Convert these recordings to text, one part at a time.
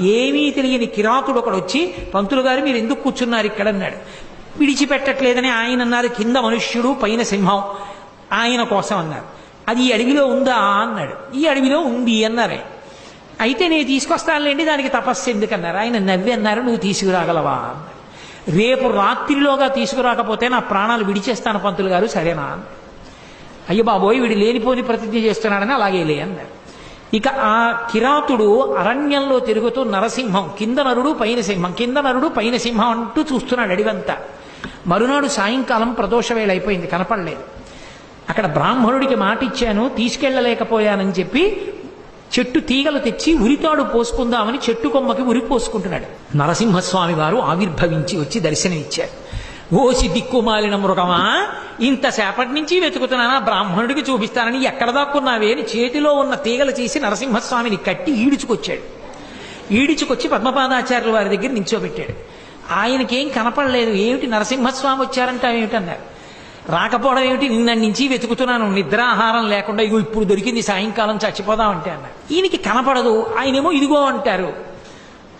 ఏమీ తెలియని కిరాతుడు ఒకడు వచ్చి పంతులు గారు మీరు ఎందుకు కూర్చున్నారు ఇక్కడ? అన్నాడు. విడిచిపెట్టట్లేదని ఆయన అన్నారు. కింద మనుష్యుడు పైన సింహం. ఆయన కోసం అన్నారు. అది ఈ అడవిలో ఉందా? అన్నాడు. ఈ అడవిలో ఉంది అన్నారే. అయితే నేను తీసుకొస్తానులేండి దానికి తపస్సు ఎందుకన్నారు? ఆయన నవ్వి అన్నారు నువ్వు తీసుకురాగలవా? అన్నాడు. రేపు రాత్రిలోగా తీసుకురాకపోతే నా ప్రాణాలు విడిచేస్తాను పంతులు గారు. సరేనా? అన్నాడు. అయ్య బాబోయ్ వీడు లేనిపోని ప్రతిజ్ఞ చేస్తున్నాడని అలాగే లే అన్నారు ఇక ఆ కిరాతుడు అరణ్యంలో తిరుగుతూ నరసింహం కింద నరుడు పైన సింహం కింద నరుడు పైన సింహం అంటూ చూస్తున్నాడు అడివంతా మరునాడు సాయంకాలం ప్రదోష వేళ అయిపోయింది కనపడలేదు. అక్కడ బ్రాహ్మణుడికి మాట ఇచ్చాను తీసుకెళ్ళలేకపోయానని చెప్పి చెట్టు తీగలు తెచ్చి ఉరితాడు పోసుకుందామని చెట్టు కొమ్మకి ఉరి పోసుకుంటున్నాడు. నరసింహస్వామి వారు ఆవిర్భవించి వచ్చి దర్శనమిచ్చారు. ఓసి దిక్కుమాలిన మృగమా? ఇంతసేపటి నుంచి వెతుకుతున్నానా? బ్రాహ్మణుడికి చూపిస్తానని ఎక్కడ దాక్కున్నావే అని చేతిలో ఉన్న తీగలు చేసి నరసింహస్వామిని కట్టి ఈడుచుకొచ్చాడు. ఈడుచుకొచ్చి పద్మపాదాచార్యుల వారి దగ్గర నించోబెట్టాడు. ఆయనకేం కనపడలేదు. ఏమిటి నరసింహస్వామి వచ్చారంటే ఏమిటన్నారు రాకపోవడం ఏమిటి? నిన్న నుంచి వెతుకుతున్నాను. నిద్రాహారం లేకుండా ఇగో ఇప్పుడు దొరికింది సాయంకాలం చచ్చిపోదామంటే అన్నారు. ఈయనకి కనపడదు. ఆయనేమో ఇదిగో అంటారు.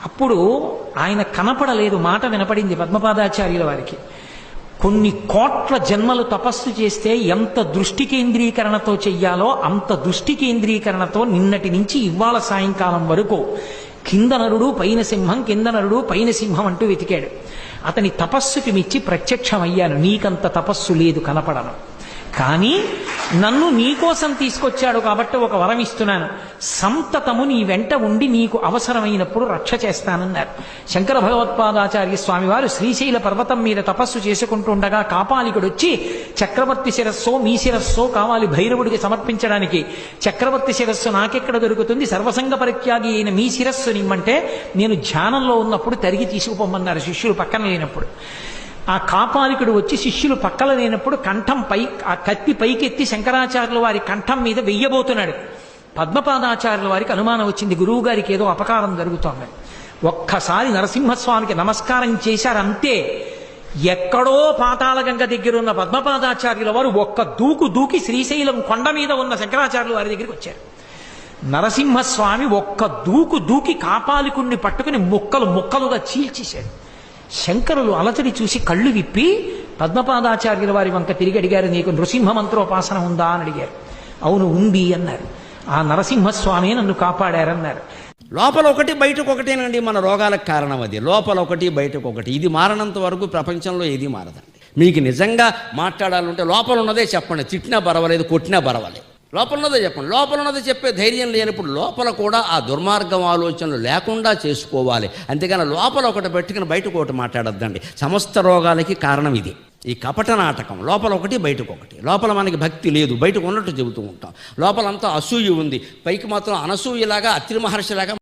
అప్పుడు ఆయన కనపడలేదు. మాట వినపడింది పద్మపాదాచార్యుల వారికి. కొన్ని కోట్ల జన్మలు తపస్సు చేస్తే ఎంత దృష్టి కేంద్రీకరణతో చెయ్యాలో అంత దృష్టి కేంద్రీకరణతో నిన్నటి నుంచి ఇవాళ సాయంకాలం వరకు కింద నరుడు పైన సింహం కింద నరుడు పైన సింహం అంటూ వెతికాడు. అతని తపస్సుకి మెచ్చి ప్రత్యక్షమయ్యాను. నీకంత తపస్సు లేదు కనపడను. కానీ నన్ను నీకోసం తీసుకొచ్చాడు కాబట్టి ఒక వరం ఇస్తున్నాను. సంతతము నీ వెంట ఉండి నీకు అవసరమైనప్పుడు రక్ష చేస్తానన్నారు. శంకర భగవత్పాదాచార్య స్వామి వారు శ్రీశైల పర్వతం మీద తపస్సు చేసుకుంటుండగా కాపాలికుడు వచ్చి చక్రవర్తి శిరస్సో మీ శిరస్సో కావాలి భైరవుడికి సమర్పించడానికి. చక్రవర్తి శిరస్సు నాకెక్కడ దొరుకుతుంది? సర్వసంగ పరిత్యాగి అయిన మీ శిరస్సు నిమ్మంటే నేను ధ్యానంలో ఉన్నప్పుడు తరిగి తీసుకుపోమన్నారు శిష్యులు పక్కన లేనప్పుడు. ఆ కాపాలికుడు వచ్చి శిష్యులు పక్కల లేనప్పుడు కంఠం పై ఆ కత్తి పైకెత్తి శంకరాచార్యుల వారి కంఠం మీద వెయ్యబోతున్నాడు. పద్మపాదాచార్యుల వారికి అనుమానం వచ్చింది. గురువు గారికి ఏదో అపకారం జరుగుతోంది. ఒక్కసారి నరసింహస్వామికి నమస్కారం చేశారంతే. ఎక్కడో పాతాళగంగ దగ్గర ఉన్న పద్మపాదాచార్యుల వారు ఒక్క దూకు దూకి శ్రీశైలం కొండ మీద ఉన్న శంకరాచార్యుల వారి దగ్గరికి వచ్చారు. నరసింహస్వామి ఒక్క దూకు దూకి కాపాలికుణ్ణి పట్టుకుని ముక్కలు ముక్కలుగా చీల్చేశాడు. శంకరులు అలచడి చూసి కళ్ళు విప్పి పద్మపాదాచార్యుల వారి వంక తిరిగి అడిగారు నీకు నృసింహ మంత్రోపాసన ఉందా? అని అడిగారు. అవును ఉంది అన్నారు. ఆ నరసింహస్వామి నన్ను కాపాడారన్నారు. లోపల ఒకటి బయటకు ఒకటేనండి మన రోగాలకు కారణం అది. లోపల ఒకటి బయటకు ఒకటి. ఇది మారనంత వరకు ప్రపంచంలో ఏది మారదండి. మీకు నిజంగా మాట్లాడాలంటే లోపల ఉన్నదే చెప్పండి. తిట్టినా పర్వాలేదు కొట్టినా పర్వాలేదు. లోపల ఉన్నదే చెప్పండి. లోపల ఉన్నది చెప్పే ధైర్యం లేనప్పుడు లోపల కూడా ఆ దుర్మార్గం ఆలోచనలు లేకుండా చేసుకోవాలి. అంతేగాని లోపల ఒకటి పెట్టుకుని బయటకు ఒకటి మాట్లాడొద్దండి. సమస్త రోగాలకి కారణం ఇది. ఈ కపట నాటకం లోపల ఒకటి బయటకు ఒకటి. లోపల మనకి భక్తి లేదు బయటకు ఉన్నట్టు చెబుతూ ఉంటాం. లోపలంతా అసూయ ఉంది. పైకి మాత్రం అనసూయలాగా అత్రి మహర్షిలాగా